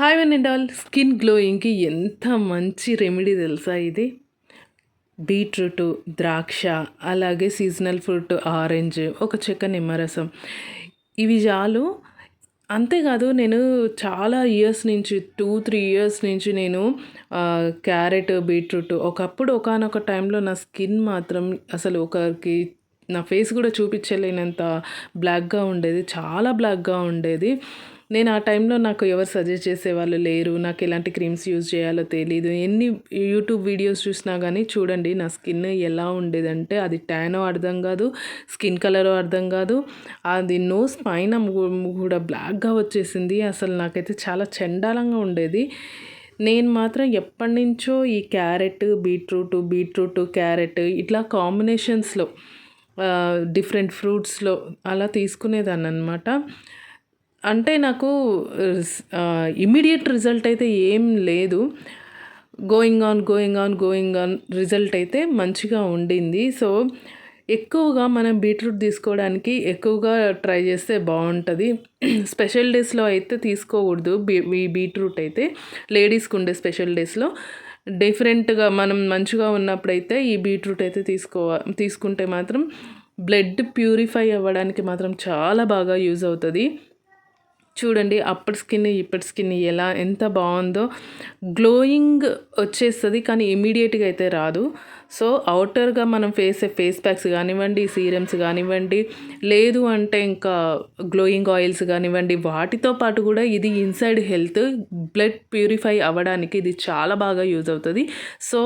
Hi one and all skin గ్లోయింగ్కి ఎంత మంచి remedy తెలుసా ఇది? బీట్రూట్ ద్రాక్ష అలాగే సీజనల్ ఫ్రూట్ ఆరెంజ్ ఒక చెక్క నిమ్మరసం. ఇవి చాలు. అంతేకాదు నేను చాలా ఇయర్స్ నుంచి టూ త్రీ ఇయర్స్ నుంచి నేను క్యారెట్ బీట్రూట్ ఒకప్పుడు ఒకనొక టైంలో నా స్కిన్ మాత్రం అసలు ఒకరికి నా ఫేస్ కూడా చూపించలేనంత బ్లాక్గా ఉండేది. చాలా బ్లాక్గా ఉండేది. నేను ఆ టైంలో నాకు ఎవరు సజెస్ట్ చేసేవాళ్ళు లేరు నాకు ఎలాంటి క్రీమ్స్ యూజ్ చేయాలో తెలియదు ఎన్ని యూట్యూబ్ వీడియోస్ చూసినా కానీ చూడండి నా స్కిన్ ఎలా ఉండేదంటే అది ట్యానో అర్థం కాదు స్కిన్ కలరో అర్థం కాదు. అది నోస్ పైన కూడా బ్లాక్గా వచ్చేసింది. అసలు నాకైతే చాలా చండాలంగా ఉండేది. నేను మాత్రం ఎప్పటి నుంచో ఈ క్యారెట్ బీట్రూట్ బీట్రూట్ క్యారెట్ ఇట్లా కాంబినేషన్స్లో డిఫరెంట్ ఫ్రూట్స్లో అలా తీసుకునేదాన్ని అనమాట అంటే నాకు ఇమీడియట్ రిజల్ట్ అయితే ఏం లేదు. Going on going on going on result అయితే మంచిగా ఉండింది. సో ఎక్కువగా మనం బీట్రూట్ తీసుకోవడానికి ఎక్కువగా ట్రై చేస్తే బాగుంటుంది. స్పెషల్ డేస్లో అయితే తీసుకోకూడదు బీ ఈ బీట్రూట్ అయితే. లేడీస్కి ఉండే స్పెషల్ డేస్లో డిఫరెంట్గా మనం మంచిగా ఉన్నప్పుడైతే ఈ బీట్రూట్ అయితే తీసుకో తీసుకుంటే మాత్రం బ్లడ్ ప్యూరిఫై అవ్వడానికి మాత్రం చాలా బాగా యూజ్ అవుతుంది. చూడండి అప్పటి స్కిన్ ఇప్పటి స్కిన్ ఎలా ఎంత బాగుందో. గ్లోయింగ్ వచ్చేస్తుంది కానీ ఇమీడియట్గా అయితే రాదు. సో అవుటర్గా మనం ఫేస్ ఫేస్ ప్యాక్స్ కానివ్వండి సీరమ్స్ కానివ్వండి లేదు అంటే ఇంకా గ్లోయింగ్ ఆయిల్స్ కానివ్వండి వాటితో పాటు కూడా ఇది ఇన్సైడ్ హెల్త్ బ్లడ్ ప్యూరిఫై అవ్వడానికి ఇది చాలా బాగా యూజ్ అవుతుంది. సో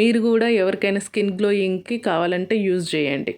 మీరు కూడా ఎవరికైనా స్కిన్ గ్లోయింగ్కి కావాలంటే యూజ్ చేయండి.